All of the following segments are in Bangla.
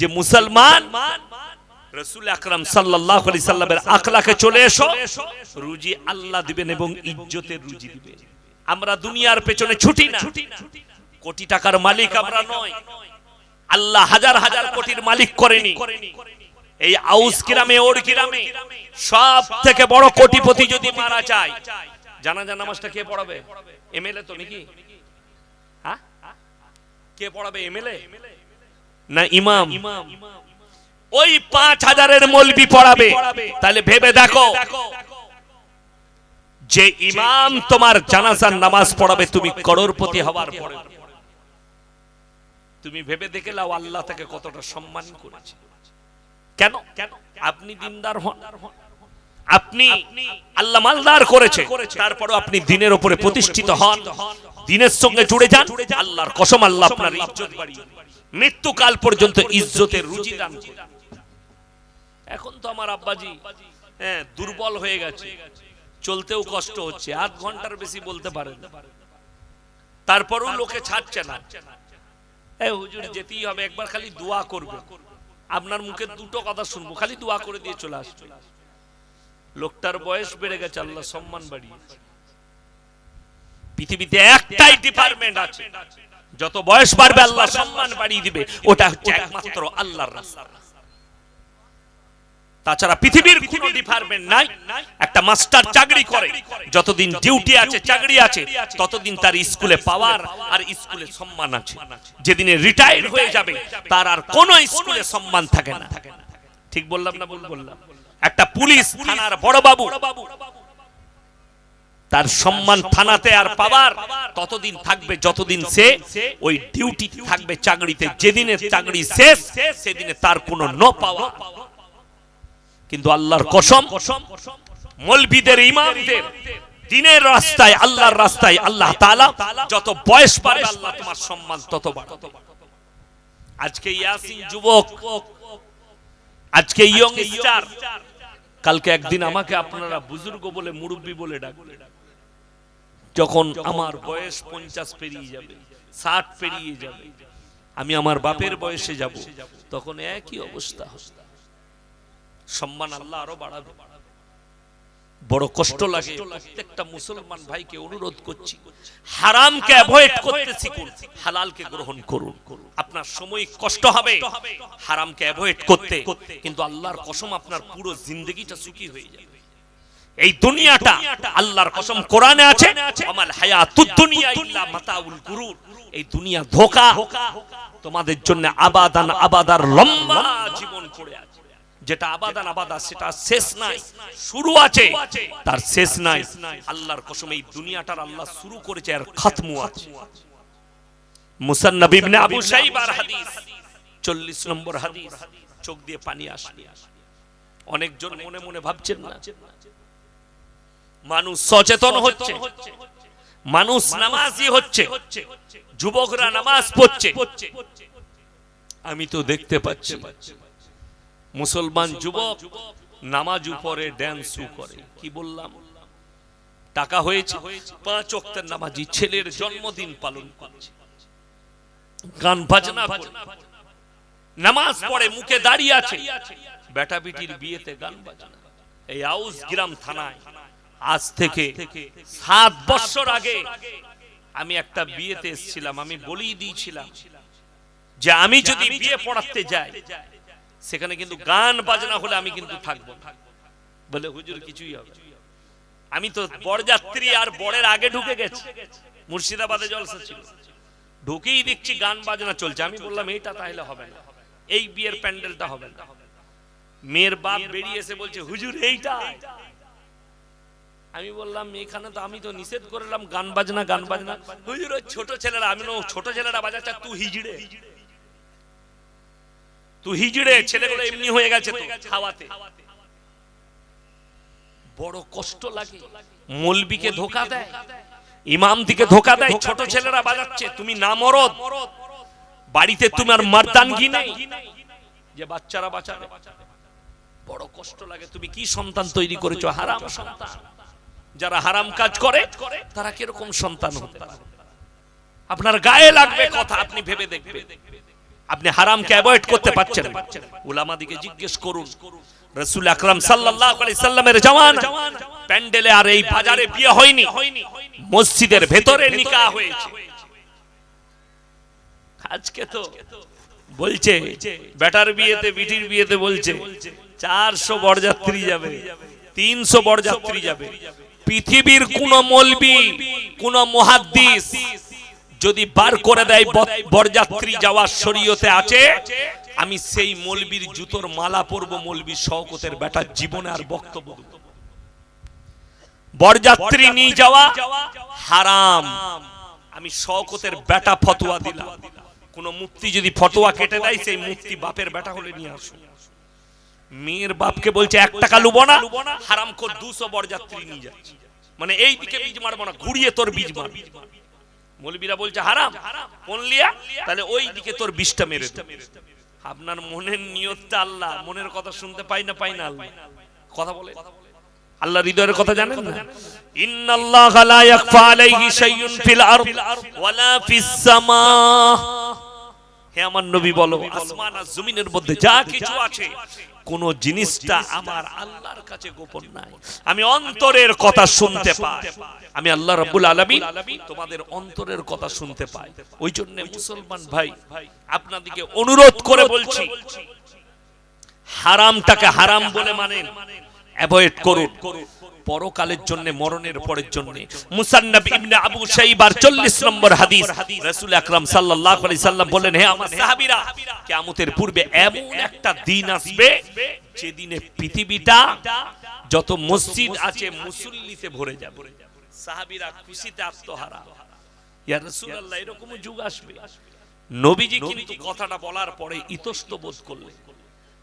যে মুসলমান রসুল আকরাম আলাইহি সাল্লামের আখলাকে চলে এসো, রুজি আল্লাহ দিবেন এবং ইজ্জতের রুজি দিবেন আমরা দুনিয়ার পেছনে ছুটি না। কোটি টাকার মালিক আমরা নয়। আল্লাহ হাজার হাজার কোটির মালিক করেনি। এই আউস কিরামে ওর কিরামে সব থেকে বড় কোটিপতি যদি মারা যায়, জানাজা নামাজটা কে পড়াবে? এমএলএ তো নাকি? হ্যাঁ? কে পড়াবে, এমএলএ? না ইমাম? ওই পাঁচ হাজারের মলবি পড়াবে। তাহলে ভেবে দেখো। যে ইমাম তোমার জানাজার নামাজ পড়াবে তুমি করোড়পতি হওয়ার পরে। তুমি ভেবে দেখে লাও আল্লাহ তাকে কতটা সম্মান করেছে। কেন? কেন আপনি দিনদার হন। আপনি আল্লাহ মালদার করেছে। তারপরও আপনি দিনের উপরে প্রতিষ্ঠিত হন। দিনের সঙ্গে জুড়ে যান। আল্লাহর কসম আল্লাহ আপনার ইজ্জত বাড়িয়ে মৃত্যুকাল পর্যন্ত ইজ্জতের রুজি দান। এখন তো আমার আব্বাজি হ্যাঁ দুর্বল হয়ে গেছে। চলতেও কষ্ট হচ্ছে, আধ ঘণ্টার বেশি বলতে পারেন না। তারপরেও লোকে ছাড়ছে না। এই হুজুর, যেতেই হবে, একবার খালি দোয়া করবে। আপনার মুখে দুটো কথা শুনব, খালি দোয়া করে দিয়ে চলে আসবে। লোকটার বয়স বেড়ে গেছে, আল্লাহ সম্মান বাড়িয়ে পৃথিবীতে একটাই ডিপার্টমেন্ট আছে। যত বয়স বাড়বে আল্লাহ সম্মান বাড়িয়ে দিবে। ওটা হচ্ছে একমাত্র আল্লাহর রাস্তা। তাছাড়া পৃথিবীর কোনো ডিপার্টমেন্ট নাই। একটা মাস্টার চাকরি করে। যতদিন ডিউটি আছে চাকরি আছে ততদিন তার স্কুলে পাওয়ার আর স্কুলে সম্মান আছে। যেদিনে রিটায়ার হয়ে যাবে তার আর কোনো স্কুলে সম্মান থাকে না। ঠিক বললাম না ভুল বললাম একটা পুলিশ থানার বড় বাবু। তার সম্মান থানাতে আর পাওয়ার ততদিন থাকবে যতদিন সে ওই ডিউটি থাকবে চাকরিতে। যেদিনে চাকরি শেষ সেদিনে তার কোনো ন পাওয়া কিন্তু আল্লাহর কসম মলবিদের ইমামদের দিনের রাস্তায় আল্লাহর রাস্তায় আল্লাহ তাআলা যত বয়স বাড়বে আল্লাহ তোমার সম্মান তত বাড়বে। আজকে ইয়াসিন যুবক আজকে ইয়ং স্টার কালকে একদিন আমাকে আপনারা বুজুর্গ বলে মুরব্বী বলে ডাকবে যখন আমার বয়স পঞ্চাশ পেরিয়ে যাবে ষাট পেরিয়ে যাবে আমি আমার বাপের বয়সে যাব তখন একই অবস্থা। সম্মান আল্লাহ আরও বাড়াবে। বড় কষ্ট লাগে প্রত্যেকটা মুসলমান ভাইকে অনুরোধ করছি হারামকে অ্যাভয়েড করতে শিখুন হালালকে গ্রহণ করুন। আপনার সময় কষ্ট হবে হারামকে অ্যাভয়েড করতে কিন্তু আল্লাহর কসম আপনার পুরো জিন্দগিটা সুখী হয়ে যাবে। এই দুনিয়াটা আল্লাহর কসম কোরআনে আছে আমাল হায়াতুদ দুনিয়া ইল্লা মাতাউল গুরুর। এই দুনিয়া ধোকা তোমাদের জন্য আবাদান আবাদার লম্বা জীবন পড়ে আছে। যেটা আবাদান আবাদা সেটা শেষ নাই শুরু আছে তার শেষ নাই। আল্লাহর কসম এই দুনিয়াটার আল্লাহ শুরু করেছে আর খাতমু আছে। মুসান্নাব ইবনে আবু শাইবার হাদিস। 40 নম্বর হাদিস। চোখ দিয়ে পানি আসে। অনেকজন মনে মনে ভাবছেন না। মানুষ সচেতন হচ্ছে। মানুষ নামাজি হচ্ছে। যুবকরা নামাজ পড়ছে। আমি তো দেখতে পাচ্ছি। মুসলমান যুবক নামাজ উপরে ড্যান্সও করে। কি বললাম? টাকা হয়েছে। পাঁচ অক্টের নামাজি ছেলের জন্মদিন পালন করছে। গান বাজনা করে। নামাজ পড়ে মুখে দাঁড়িয়ে আছে। বেটা বিটির বিয়েতে গান বাজনা। এই আউস গ্রাম থানায়। আজ থেকে সাত বছর আগে আমি একটা বিয়েতে এসেছিলাম আমি বলেই দিয়েছিলাম যে আমি যদি বিয়ে পড়াতে যাই সেখানে কিন্তু গান বাজনা হলে আমি কিন্তু থাকব। বলে হুজুর কিছুই হবে আমি তো বরযাত্রী আর বরের আগে ঢুকে গেছি। মুর্শিদাবাদে জলসা ছিল। ঢুকেই দেখছি গান বাজনা চলছে। আমি বললাম এইটা তাহলে হবে না। এই বিয়ের প্যান্ডেলটা হবে না। মেয়ের বাপ বেরিয়ে এসে বলছে হুজুর এইটা আমি বললাম, এখানে তো আমি তো নিষেধ করলাম গান বাজনা গান বাজনা। হুজুর, ওই ছোট ছেলেরা, আমি ছোট ছেলেরা বাজাচ্ছে তুই হিজড়ে। তুই হিজড়ে, ছেলেগুলো এমনি হয়ে গেছে তো খাওয়াতে বড় কষ্ট লাগে, মলবিকে ধোকা দেয়, ইমাম দিকে ধোকা দেয়, ছোট ছেলেরা বাজাচ্ছে, তুমি না মরদ। বাড়িতে তোমার মারদানগি নেই। যে বাচ্চারা বাঁচাবে। বড় কষ্ট লাগে, তুমি কি সন্তান তৈরি করেছ? হারাম সন্তান। যারা হারাম কাজ করে, তারা কীরকম সন্তান হতে আপনার গায়ে লাগবে কথা, আপনি ভেবে দেখবেন। আপনি হারামকে অ্যাভয়েড করতে পারছেন। উলামাদিকে জিজ্ঞেস করুন, রসুল আকরাম সাল্লাল্লাহু আলাইহি সাল্লামের জামানা, প্যান্ডেলে আর এই বাজারে বিয়ে হয়নি? মসজিদের ভেতরে নিকাহ হয়েছে। আজকে তো বলছে, বেটার বিয়েতে, বিটির বিয়েতে বলছে, চারশো বরযাত্রী যাবে, তিনশো বরযাত্রী যাবে। পৃথিবীর কোন মলবি, কোন মহাদ্দিস যদি বার করে দেয় বরযাত্রী যাওয়ার শরীয়তে আছে, আমি সেই মলবির জুতোর মালা পরবো, মলবি শওকতের বেটার জীবনে আর বক্তব্য বরযাত্রী নিয়ে যাওয়া হারাম। আমি শওকতের বেটা ফতোয়া দিলাম। কোন মুক্তি যদি ফতোয়া কেটে দেয়, সেই মুক্তি বাপের বেটা হলে নিয়ে আসুন। মেয়ের বাপকে বলছে এক টাকা লুবো না হারাম কর দুশো বরযাত্রী নিয়ে যাচ্ছে। মানে এই দিকে বীজ মারবো না ঘুরিয়ে তোর বীজ মার মৌলবীরা বলছে হারাম পনলিয়া তাহলে ওই দিকে তোর বিষটা মেরে। আপনার মনের নিয়তটা আল্লাহ মনের কথা শুনতে পাই না পাই না আল্লাহ। কথা বলে? আল্লাহ হৃদয়ের কথা জানেন না? ইন্নাল্লাহ লা ইয়াখফা আলাইহি শাইউন ফিল আরদ ওয়ালা ফিস সামা। হে আমার নবী বলো আসমান আর জমিনের মধ্যে যা কিছু আছে কোন জিনিসটা আমার আল্লাহর কাছে গোপন নাই। আমি অন্তরের কথা শুনতে পাই। আমি আল্লাহ রাব্বুল আলামিন তোমাদের অন্তরের কথা শুনতে পাই। ওই জন্য মুসলমান ভাই আপনাদেরকে অনুরোধ করে বলছি হারামটাকে হারাম বলে মানেন অ্যাভয়েড করুন। পরকালের জন্য, মরণের পরের জন্য। মুসান্নাব ইবনে আবু শাইবার 40 নম্বর হাদিস। রাসূল আকরাম সাল্লাল্লাহু আলাইহি সাল্লাম বলেন হে আমার সাহাবীরা, কিয়ামতের পূর্বে এমন একটা দিন আসবে যেদিনে পৃথিবীটা যত মসজিদ আছে মুসল্লিতে ভরে যাবে। সাহাবীরা খুশিতে আত্মহারা। ইয়া রাসূলুল্লাহ এরকম যুগ আসবে। নবীজি কিন্তু কথাটা বলার পরে ইতস্ত বোধ করলেন।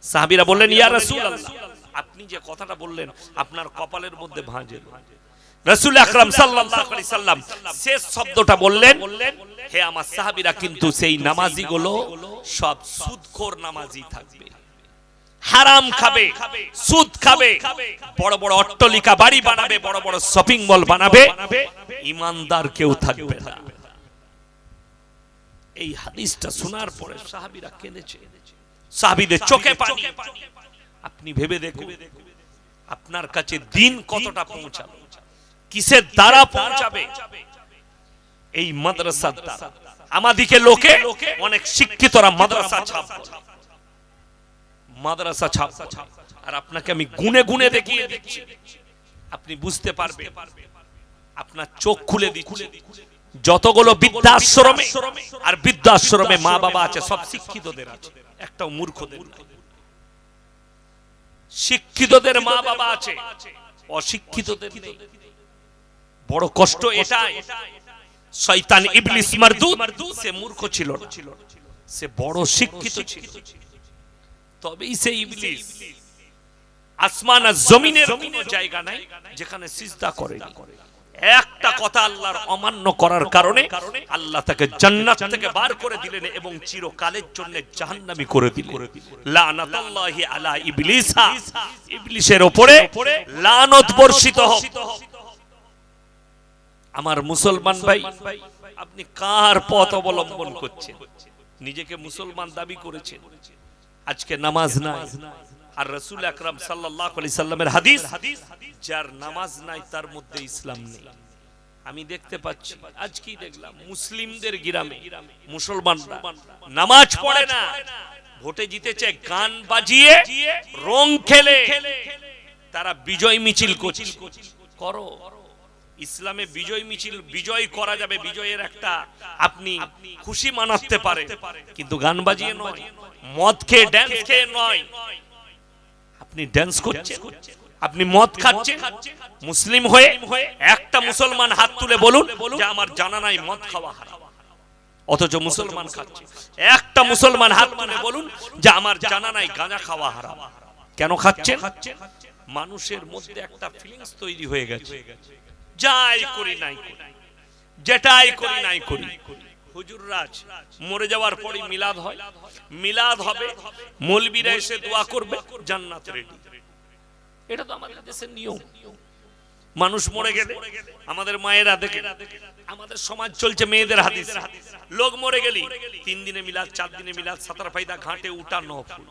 সাহাবীরা বললেন, ইয়া রাসূলুল্লাহ আপনি যে কথাটা বললেন, আপনার কপালের মধ্যে ভাঁজে রাসূল আকরাম সাল্লাম শেষ শব্দটা বললেন, হে আমার সাহাবীরা, কিন্তু সেই নামাজিগুলো সব সুদখোর নামাজি থাকবে। হারাম খাবে, সুদ খাবে, বড় বড় অট্টলিকা বাড়ি বানাবে, বড় বড় শপিং মল বানাবে, ইমানদার কেউ থাকবে না। এই হাদিসটা শোনার পরে সাহাবীরা কেঁদেছে। চোখে পানি। আপনি ভেবে দেখুন, আপনার কাছে দিন কতটা পৌঁছাবে, কিসের দ্বারা পৌঁছাবে? এই মাদ্রাসার দ্বারা। আমাদিকে লোকে অনেক শিক্ষিতরা মাদ্রাসা ছাপ মাদ্রাসা ছাপ আর আপনাকে আমি গুনে গুনে দেখিয়ে দিচ্ছি। আপনি বুঝতে পারবেন, আপনার চোখ খুলে দিচ্ছি। যতগুলো বৃদ্ধাশ্রমে আর বৃদ্ধাশ্রমে মা বাবা আছে, সব শিক্ষিতদের আছে। একটাও মূর্খদের নাই। শিক্ষিতদের মা বাবা আছে, অশিক্ষিতদের। বড় কষ্ট এটাই। শয়তান ইবলিস মারদুদ, সে মূর্খ ছিল না। সে বড় শিক্ষিত ছিল। তবেই সে ইবলিস। আসমান আর জমিনের কোনো জায়গা নাই, যেখানে সিজদা করেনি। একটা কথা আল্লাহর অমান্য করার কারণে আল্লাহ তাকে জান্নাত থেকে বার করে দিলেন এবং চিরকালের জন্য জাহান্নামী করে দিলেন। লানাতুল্লাহি আলা ইবলিসা। ইবলিসের উপরে লানত বর্ষিত হোক। আমার মুসলমান ভাই, আপনি কার পথ অবলম্বন করছেন? নিজেকে মুসলমান দাবি করেছেন। আজকে নামাজ নাই। আর রসুল আকরাম আলাইহি সাল্লামের হাদিস, যার নামাজ নাই, তার মধ্যে ইসলাম নেই। আমি দেখতে পাচ্ছি, আজকেই দেখলাম মুসলিমদের গ্রামে মুসলমানরা নামাজ পড়ে না, ভোটে জিতেছে, গান বাজিয়ে রং খেলে। তারা বিজয় মিছিল করছে। করো। ইসলামে বিজয় মিছিল, বিজয় করা যাবে, বিজয়ের একটা আপনি খুশি মানাতে পারে। কিন্তু গান বাজিয়ে নয়, মদ খেয়ে ড্যান্স খেয়ে নয় আপনি ড্যান্স করছেন, আপনি মদ খাচ্ছেন, মুসলিম হয়ে একটা মুসলমান হাত তুলে বলুন যে আমার জানা নাই মদ খাওয়া হারাম। অথচ মুসলমান খাচ্ছে। একটা মুসলমান হাত তুলে বলুন যে আমার জানা নাই গাঁজা খাওয়া হারাম। কেন খাচ্ছেন? মানুষের মধ্যে একটা ফিলিংস তৈরি হয়ে গেছে। যাই করি নাই করি। যেটাই করি নাই করি। মরে যাওয়ার পরই মিলাদ হয়। মিলাদ হবে এসে দোয়া করবে, জান্নাত রেডি এটা তো আমাদের দেশের নিয়ম। মানুষ মরে গেলে আমাদের মায়েরা দেখে, আমাদের সমাজ চলছে মেয়েদের হাদিস। লোক মরে গেলি তিন দিনে মিলাদ, চার দিনে মিলাদ, সাতার ফাইদা, ঘাটে উঠা নফল।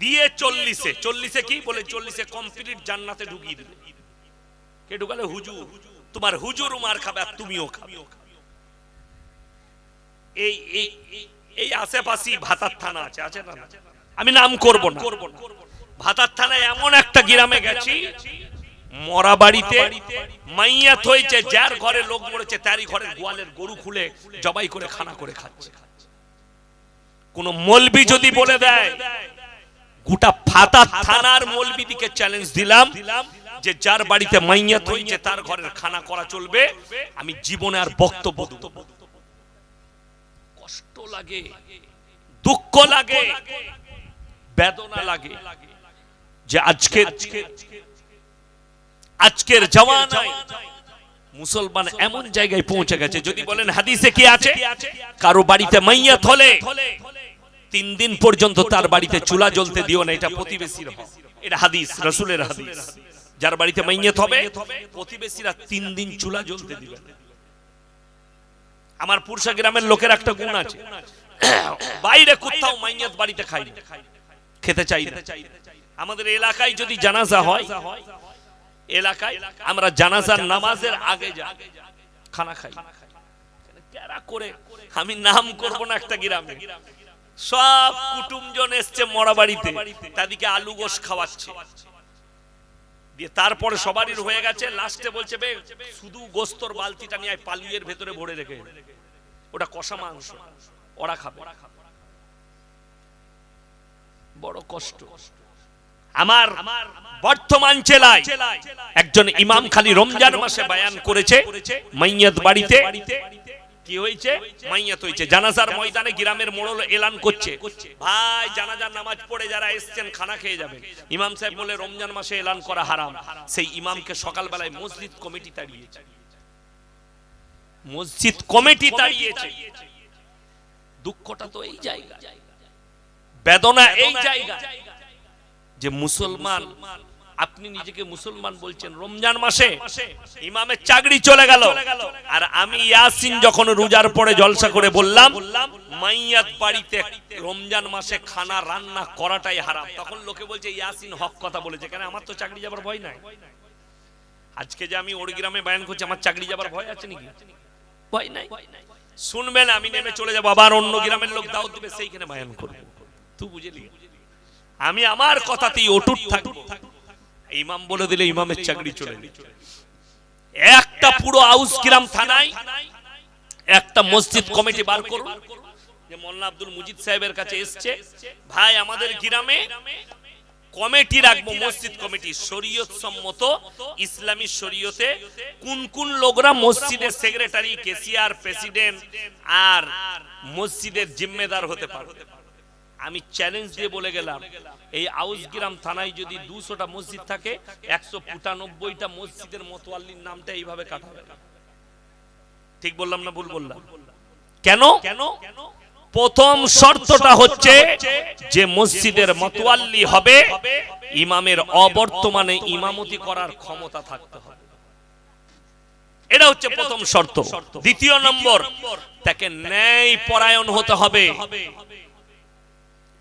দিয়ে চল্লিশে চল্লিশে কি বলে? চল্লিশে কমপ্লিট জান্নাতে ঢুকিয়ে দিবে। কে ঢুকালে? হুজুর। তোমার হুজুর মার খাবে আর তুমিও খাবে। এই এই, এই- আশেপাশে ভাতার থানা আছে আছে না? আমি নাম করব না। ভাতার থানায় এমন একটা গ্রামে গেছি, মরা বাড়িতে মাইয়াত হয়েছে, যার ঘরে লোক মরেছে, তারই ঘরে গোয়ালের গরু খুলে জবাই করে খানা করে খাচ্ছে। কোন মলবি যদি বলে দেয়, গোটা ফাতা থানার মলবিদিকে চ্যালেঞ্জ দিলাম যে যার বাড়িতে মাইয়াত হয়েছে, তার ঘরের খানা করা চলবে, আমি জীবনে আর বক্তব্য দেব। কষ্ট লাগে, দুঃখ লাগে, বেদনা লাগে যে আজকে, আজকের জওয়ানায় মুসলমান এমন জায়গায় পৌঁছে গেছে, যদি বলেন হাদিসে কি আছে কারও বাড়িতে মাইয়াত হলে তিন দিন পর্যন্ত তার বাড়িতে চুলা জ্বলতে দিও না, এটা প্রতিবেশীর। এটা হাদিস, রসুলের হাদিস যার বাড়িতে মাইয়াত হবে, প্রতিবেশীরা তিন দিন চুলা জ্বলতে দিবে না। আমার পুরসা গ্রামের লোকের একটা গুণ আছে। বাইরে কোথাও মাইয়াত বাড়িতে খাই খেতে চাই আমাদের এলাকায় যদি জানাজা হয় এলাকায় আমরা জানাজার নামাজের আগে যাই খানা খাই। করে? আমি নাম করব না একটা গ্রামে। সব কুটুমজন এসছে মরা বাড়িতে তাদেরকে আলু গোশ খাওয়াচ্ছে। দিয়ে তারপরে সবারই হয়ে গেছে। লাস্টে বলছে বে শুধু গোস্তর বালতিটা নিয়ে পালুয়ের ভেতরে ভরে রেখে ওটা কষা মাংস, ওরা খাবে। বড় কষ্ট। আমার বর্তমান জেলায় একজন ইমাম খালি রমজান মাসে বায়ান করেছে, মাইয়াত বাড়িতে কি হয়েছে? মাইয়াত হয়েছে। জানাজার ময়দানে গ্রামের মোড়ল এলান করছে। ভাই, জানাজার নামাজ পড়ে যারা এসছেন, খানা খেয়ে যাবেন। ইমাম সাহেব বলে, রমজান মাসে এলান করা হারাম। সেই ইমামকে সকালবেলায় মসজিদ কমিটি তাড়িয়েছে। মসজিদ কমিটি তাড়িয়েছে। দুঃখটা তো এই জায়গা বেদনা এই জায়গা যে মুসলমান আপনি নিজেকে মুসলমান বলছেন, রমজান মাসে ইমামের চাকরি চলে গেল। আর আমি ইয়াসিন যখন রোজার পরে জলসা করে বললাম, মাইয়াত বাড়িতে রমজান মাসে খানা রান্না করাটাই হারাম। তখন লোকে বলছে, ইয়াসিন হক কথা বলেছে। কেন? আমার তো চাকরি যাবার ভয় নাই। আজকে যে আমি ওর গ্রামে বায়ান করছি, আমার চাকরি যাবার ভয় আছে নাকি? ভয় নাই। শুনবেন, আমি নেমে চলে যাব, আবার অন্য গ্রামের লোক দাওয়াত দিবে, সেইখানে বায়ান করব। তুই বুঝলি? আমি আমার কথাতেই অটুট থাকব। ইমাম বলে দিলে ইমামের চাকরি চলে একটা পুরো আউস গ্রাম থানায় একটা মসজিদ কমিটি বার করুন। যে মোল্লা আব্দুল মুজিদ সাহেবের কাছে এসছে, ভাই, আমাদের গ্রামে কমিটি রাখব, মসজিদ কমিটি। শরীয়ত সম্মত ইসলামী শরীয়তে কোন কোন লোকরা মসজিদের সেক্রেটারি কেসিয়ার প্রেসিডেন্ট আর মসজিদের জিম্মেদার হতে পারবে? আমি চ্যালেঞ্জ দিয়ে বলে গেলাম এই আউসগ্রাম থানায় যদি দুশোটা মসজিদ থাকে একশো পঁচানব্বইটা মসজিদের মতোয়াল্লির নামটা এইভাবে কাটাবে ঠিক বললাম না ভুল বললাম? কেন? কেন? প্রথম শর্তটা হচ্ছে যে মসজিদের মতোয়াল্লি হবে ইমামের অবর্তমানে ইমামতি করার ক্ষমতা থাকতে হবে। এটা হচ্ছে প্রথম শর্ত। দ্বিতীয় নম্বর তাকে ন্যায় পরায়ণ হতে হবে।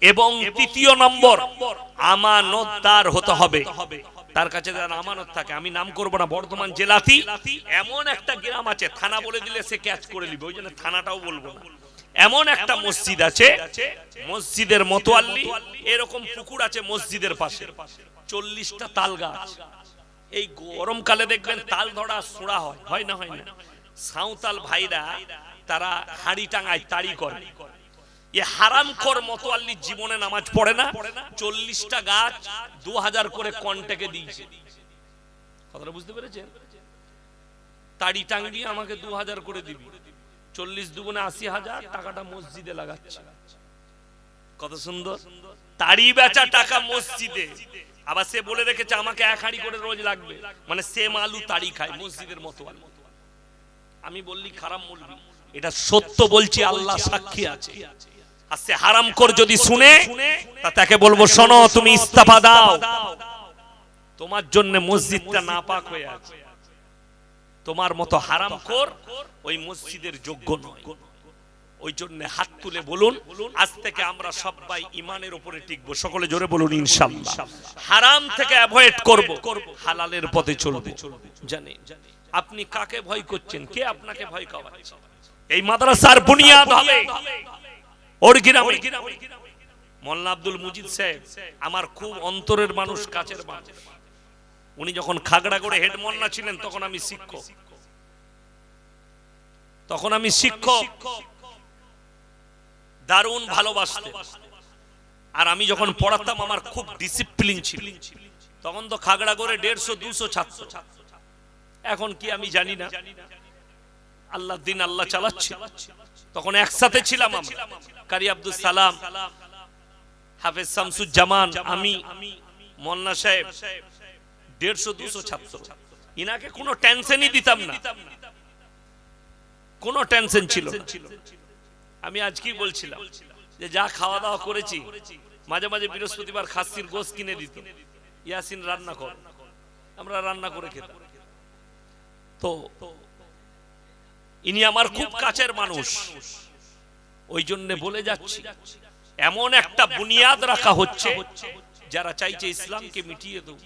এবং তৃতীয় নম্বর আমানতদার হতে হবে। তার কাছে যারা আমানত থাকে আমি নাম করব না বর্ধমান জেলাতি এমন একটা গ্রাম আছে থানা বলে দিলে সে ক্যাচ করে নিবে ওই জন্য থানাটাও বলব না। এমন একটা মসজিদ আছে মসজিদের মতোয়াল্লি। এরকম পুকুর আছে মসজিদের পাশে। চল্লিশটা তাল গাছ। এই গরমকালে দেখবেন তাল ধরা সোড়া হয় হয় না হয় না? সাঁওতাল ভাইরা তারা হাড়ি টাঙায় তাড়ি করে। এ হারাম কর মতোয়াল্লি জীবনে নামাজ পড়ে না। চল্লিশটা গাছ দু হাজার করে কন্টেকে দিয়েছে। কথাটা বুঝতে পেরেছেন? তাড়ি টাঙ্গি আমাকে দু হাজার করে দিবি। চল্লিশ দুগুণে আশি হাজার টাকাটা মসজিদে লাগাচ্ছে। কত সুন্দর? তাড়ি বেচা টাকা মসজিদে। আবার সে বলে রেখেছে আমাকে এক হাঁড়ি করে রোজ লাগবে। মানে সেম আলু তাড়ি খায় মসজিদের মতো আলু আমি বললি খারাপ বলবি। এটা সত্য বলছি আল্লাহ সাক্ষী আছে। সে হারাম কর যদি শুনে তা তাকে বলব, শোনো, তুমি ইস্তফা দাও। তোমার জন্য মসজিদটা না পাক হয়ে আছে। তোমার মতো হারাম কর, ওই মসজিদের যোগ্য নয়। ওই জন্য হাত তুলে বলুন, আজ থেকে আমরা সবাই ইমানের উপরে টিকবো। সকলে জোরে বলুন ইনশাল্লাহ হারাম থেকে অ্যাভয়েড করব, হালালের পথে চলবে। জানে, আপনি কাকে ভয় করছেন? কে আপনাকে ভয় খাওয়াচ্ছে? এই মাদ্রাসার বুনিয়াদ হবে। ছিলেন শিক্ষক। দারুণ ভালোবাসতেন আর আমি যখন পড়াতাম, আমার খুব ডিসিপ্লিন ছিল। তখন তো খাগড়া খাগড়াগড়ে দেড়শো, দুশো ছাত্র। এখন কি আমি জানি না? আল্লাহ দিন আল্লাহ চালাচ্ছে। তখন একসাথে ছিলাম আমরা। কারি আব্দুল সালাম, হাফেজ শামসুজ্জামান, আমি মোল্লা সাহেব, দেড়শো দুশো ছাত্র। ইনাকে কোনো টেনশনই দিতাম না। কোনো টেনশন ছিল আমি আজকেই বলছিলাম যে যা খাওয়া দাওয়া করেছি, মাঝে মাঝে বৃহস্পতিবার খাসির গোস কিনে দিত। ইয়াসিন রান্না কর, আমরা রান্না করে খেতাম। তো ইনি আমার খুব কাছের মানুষ ওই জন্য বলে যাচ্ছি এমন একটা বুনিয়াদ রাখা হচ্ছে যারা চাইছে ইসলামকে মিটিয়ে দেবো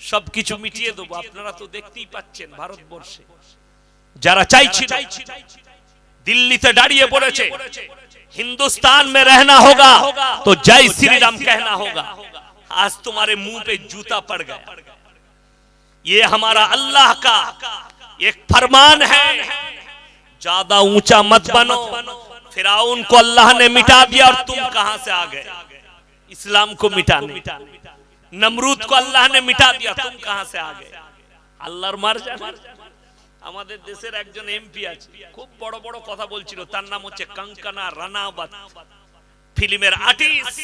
সবকিছু মিটিয়ে দেবো আপনারা তো দেখতেই পাচ্ছেন ভারতবর্ষে যারা চাইছে দিল্লিতে দাঁড়িয়ে পড়েছে हिंदुस्तान में रहना होगा तो जय श्री राम कहना होगा आज तुम्हारे मुंह पे जूता पड़ गया ये हमारा अल्लाह का एक फरमान है ज्यादा ऊंचा मत बनो फिराउन को अल्लाह ने मिटा दिया और तुम कहां से आ गए इस्लाम को मिटाने नमरूद को अल्लाह ने मिटा दिया तुम कहां से आ गए আল্লাহর মার জানে আমাদের দেশের একজন এমপি আছে খুব বড় বড় কথা বলছিল তার নাম হচ্ছে কাঙ্কানা রানাওয়াত ফিল্মের আর্টিস্ট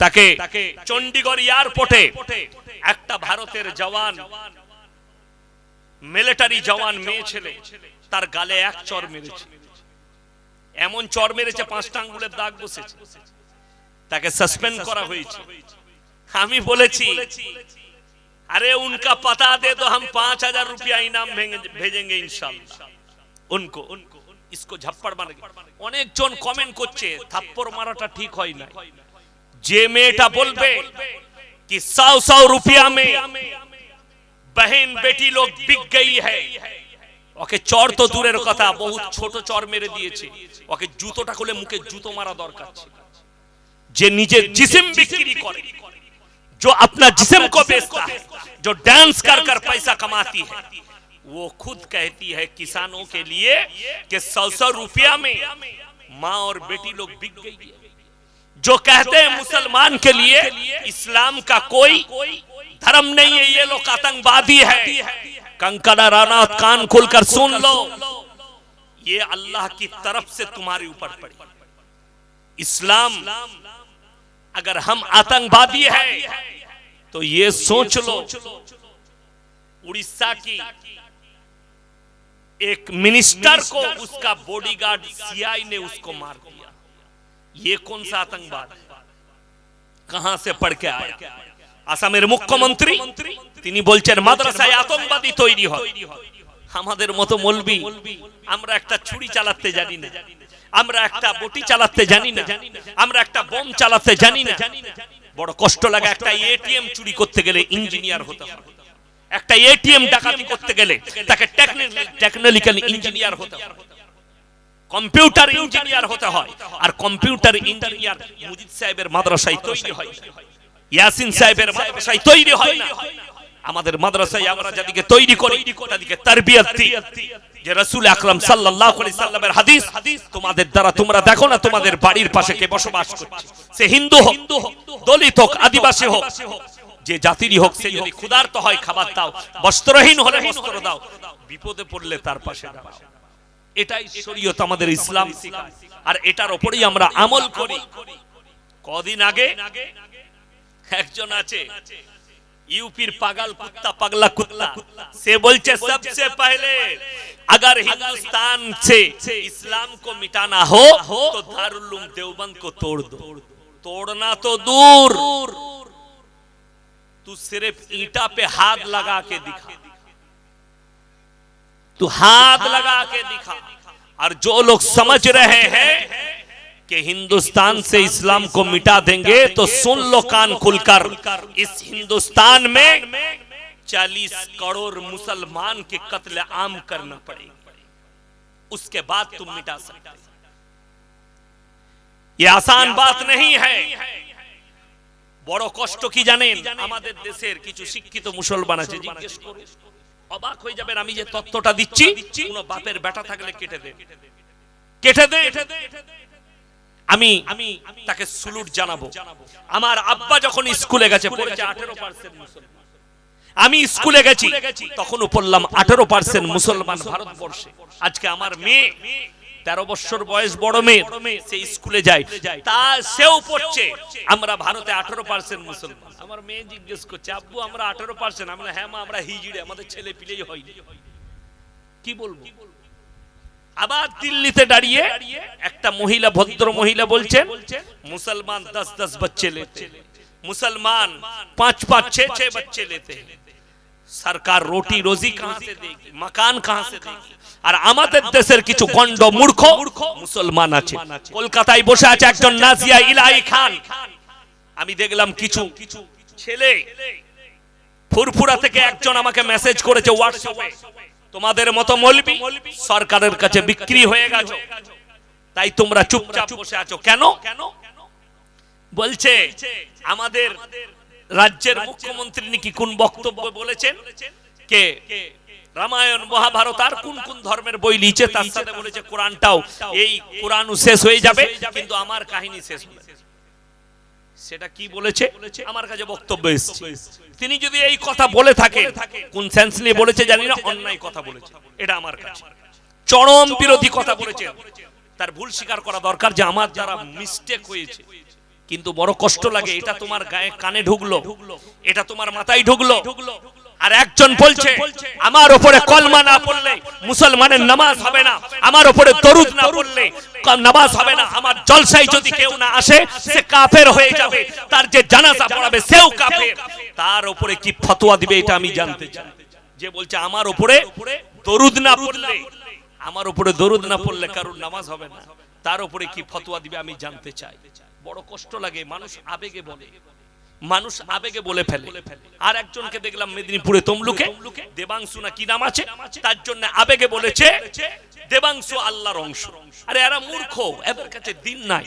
তাকে চণ্ডীগড় এয়ারপোর্টে একটা ভারতের জওয়ান মিলিটারি জওয়ান মেয়ে ছেলে তার গালে এক চর মেরেছে এমন চর মেরেছে পাঁচটা আঙ্গুলের দাগ বসেছে তাকে সাসপেন্ড করা হয়েছে আমি বলেছি अरे उनका पता दे तो हम पांच हजार रुपया इनाम भेंगे- भेजेंगे इंशाल्लाह उनको इसको ঝাপ্পড় মানে অনেক জন কমেন্ট করছে থাপ্পড় মারাটা ঠিক হয় না যে মেয়েটা বলবে कि सौ सौ रुपया में बहन बेटी लोग बिक गई है ওকে চর তো দূরের কথা বহুত ছোট চর মেরে দিয়েছে ওকে জুতোটা খুলে মুখে জুতো মারা দরকার ছিল যে নিজের জিসিম বিক্রি করে जो अपना जिस्म को बेचता है जो डांस कर कर पैसा कमाती है वो खुद कहती है किसानों के लिए कि सौ सौ रुपया में माँ और बेटी लोग बिक गई है जो कहते हैं मुसलमान के लिए इस्लाम का कोई धर्म नहीं है ये लोग आतंकवादी है कंकड़ा राना कान खोलकर सुन लो। ये अल्लाह की तरफ़ से तुम्हारे ऊपर पड़ी। इस्लाम, अगर हम आतंकवादी है तो ये सोच लो। उड़ीसा की एक मिनिस्टर को उसका बॉडीगार्ड सीआई ने उसको मार दिया। ये कौन सा आतंकवाद है? कहाँ से पढ़ के आया? আসামের মুখ্যমন্ত্রী, তিনি বলছেন, মাদ্রাসায় আতঙ্কবাদী তৈরি হয়। আমাদের মতো মলবি, আমরা একটা ছুরি চালাতে জানি না। আমরা একটা বটি চালাতে জানি না। আমরা একটা বোম চালাতে জানি না। বড় কষ্ট লাগে একটা এটিএম চুরি করতে গেলে ইঞ্জিনিয়ার হতে হয়। একটা এটিএম ডাকাতি করতে গেলে তাকে টেকনিক্যাল ইঞ্জিনিয়ার হতে হয়। কম্পিউটার ইঞ্জিনিয়ার হতে হয়। আর কম্পিউটার ইঞ্জিনিয়ার মুজিদ সাহেবের মাদ্রাসায় তৈরি হয়। ইয়াসিন সাহেবের মাদ্রাসায় তৈরি হয় না। আমাদের মাদ্রাসায় আমরা যাদিকে তৈরি করি তাদেরকে তারবিয়ত যে রাসূল আকরাম সাল্লাল্লাহু আলাইহি সাল্লামের হাদিস, তোমাদের দ্বারা তোমরা দেখো না তোমাদের বাড়ির পাশে কে বসবাস করছে। সে হিন্দু হোক, দলিত হোক, আদিবাসী হোক, যে জাতিরই হোক সে যদি ক্ষুধার্ত হয়, খাবার দাও, বস্ত্রহীন হলে বস্ত্র দাও, বিপদে পড়লে তার পাশে দাঁড়াও এটাই শরীয়ত আমাদের ইসলাম। আর এটার উপরেই আমরা আমল করি। কদিন আগে একজন আছে यूपीर पागल कुत्ता पगला कुत्ता से बोलचे सबसे पहले अगर हिंदुस्तान से इस्लाम को मिटाना हो तो दारुल देवबंद को तोड़ दो तोड़ना तो दूर तू सिर्फ ईटा पे हाथ लगा के दिखा तू हाथ लगा के दिखा और जो लोग समझ रहे हैं कि हिंदुस्तान से इस्लाम को मिटा देंगे तो सुन लो कान खुलकर इस हिंदुस्तान में चालीस करोड़ मुसलमान के कत्ल आम करना पड़ेगा उसके बाद तुम मिटा सकते हो। ये आसान बात नहीं है বড় কষ্ট কি জানেন আমাদের দেশের কিছু শিক্ষিত মুসলমান আছে জিজ্ঞেস করুন অবাক হয়ে যাবেন আমি যে তত্ত্বটা দিচ্ছি কোন বাপের বেটা থাকলে কেটে দে কেটে দে আমি আমি তাকে সুলুট জানাব। আমার আব্বা যখন স্কুলে গেছে পড়েছে আঠেরো পার্সেন্ট মুসলমান। আমি স্কুলে গেছি তখনও পড়লাম আঠেরো পার্সেন্ট মুসলমান ভারতবর্ষে। আজকে আমার মেয়ে তেরো বছর বয়স বড় মেয়ে সে স্কুলে যায়। তা সেও পড়ছে। আমরা ভারতে আঠেরো পার্সেন্ট মুসলমান। আমার মেয়ে জিজ্ঞেস করছে আব্বু আমরা আঠেরো পার্সেন্ট আমরা হ্যাঁ মা আমরা হিজড়ে আমাদের ছেলে পিলেই হয় কি বলব? আবার দিল্লিতে দাঁড়িয়ে একটা মহিলা, ভদ্র মহিলা বলছেন, মুসলমান দশ দশ বাচ্চে মুসলমান পাঁচ পাঁচ ছে ছে বাচ্চে লেতে। সরকার রোটি রোজি কাহা সে মকান কাহা সে আর আমাদের দেশের কিছু গন্ড মূর্খ মুসলমান আছে। কলকাতায় বসে আছে একজন নাজিয়া ইলাই খান। আমি দেখলাম কিছু ছেলে ফুরফুরা থেকে একজন আমাকে মেসেজ করেছে হোয়াটসঅ্যাপে তোমাদের মতো মলবি সরকারের কাছে বিক্রি হয়ে গেছো। তাই তোমরা চুপচাপ বসে আছো। কেন? বলছে, আমাদের রাজ্যের মুখ্যমন্ত্রী নাকি কোন বক্তব্য বলেছেন? কে? রামায়ণ, মহাভারত, আর কোন কোন ধর্মের বই লিখে তার সাথে বলেছে কোরআনটাও। এই কোরআনও শেষ হয়ে যাবে, কিন্তু আমার কাহিনী শেষ সেটা কি বলেছে? আমার কাছে বক্তব্য এসেছে। তিনি যদি এই কথা বলে থাকে কোন সেন্স নিয়ে বলেছে জানি না অন্যায় কথা বলেছে। এটা আমার কাছে। চরম বিরোধী কথা বলেছে। তার ভুল স্বীকার করা দরকার যে আমার যারা মিস্টেক হয়েছে। কিন্তু বড় কষ্ট লাগে এটা তোমার গায়ে কানে ঢুকলো। এটা তোমার মাথায় ঢুকলো। আর একজন বলছে আমার উপরে কলমা না পড়লে মুসলমানের নামাজ হবে না আমার উপরে দরুদ না পড়লে নামাজ হবে না আমার জলসায় যদি কেউ না আসে সে কাফের হয়ে যাবে তার যে জানাজা পড়াবে সেও কাফের। তার উপরে কি ফতোয়া দিবে এটা আমি জানতে চাই। যে বলছে আমার উপরে দরুদ না পড়লে আমার উপরে দরুদ না পড়লে কারোর নামাজ হবে না। তার উপরে কি ফতোয়া দিবে আমি জানতে চাই। বড় কষ্ট লাগে মানুষ আবেগে বলে। মানুষ আবেগে বলে ফেলে। আর একজনকে দেখলাম মেদিনীপুরে তমলুকে। দেবাংশু না কি নাম আছে? তার জন্য আবেগে বলেছে, দেবাংশু আল্লাহর অংশ। আরে এরা মূর্খ, এদের কাছে দিন নাই।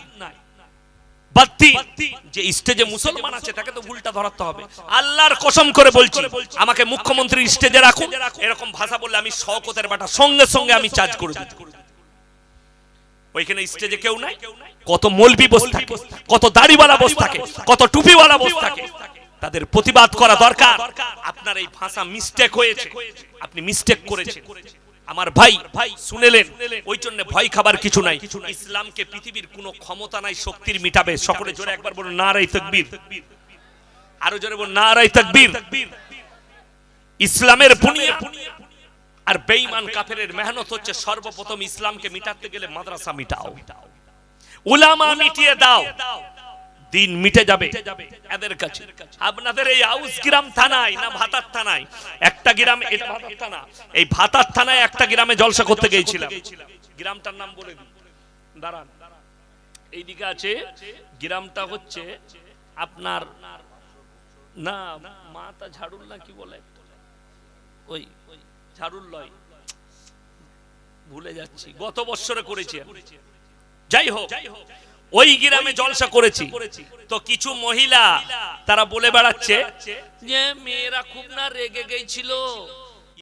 যে স্টেজে মুসলমান আছে, তাকে তো উল্টা ধরাতে হবে। আল্লাহর কসম করে বলছি, আমাকে মুখ্যমন্ত্রী স্টেজে রাখুন। এরকম ভাষা বললে আমি শওকতের বাটা সঙ্গে সঙ্গে আমি চার্জ করে দিই ওইখানে স্টেজে কেউ নাই? কত মলবি বসে থাকে কত দাড়িওয়ালা বসে থাকে কত টুপিওয়ালা বসে থাকে। তাদের প্রতিবাদ করা দরকার। আপনার এই ভাষা মিস্টেক হয়েছে। আপনি মিস্টেক করেছেন। আমার ভাই ভাই শুনেলেন ওই জন্য ভয় খাবার কিছু নাই। ইসলামকে পৃথিবীর কোনো ক্ষমতা নাই শক্তির মিটাবে। সকলে জোরে একবার বলুন নারাই তকবীর। আরও জোরে বলুন নারাই তকবীর। ইসলামের বুনিয়াদ আর বেঈমান কাফেরের মেহনত হচ্ছে সর্বপ্রথম ইসলামকে মিটাতে গেলে মাদ্রাসা মিটাও। উলামা মিটিয়ে দাও। দিন মিটে যাবে। এদের কাছে। আপনাদের এই আউস গ্রাম থানায় না ভাতার থানায়? একটা গ্রাম এটা ভাতার থানা। এই ভাতার থানায় একটা গ্রামে জলসা করতে গিয়েছিলাম গ্রামটার নাম বলে দিই। দাঁড়ান। এইদিকে আছে। গ্রামটা হচ্ছে আপনার না, মাতা ঝাড়ুল না কি বলে? ওই ঝাড়ুল লয়। ভুলে যাচ্ছি। গত বছরে করেছি। যাই হোক, ওই গ্রামে জলসা করেছি। তো কিছু মহিলা তারা বলে বেড়াচ্ছে যে, মেয়েরা খুব না রেগে গেছিল?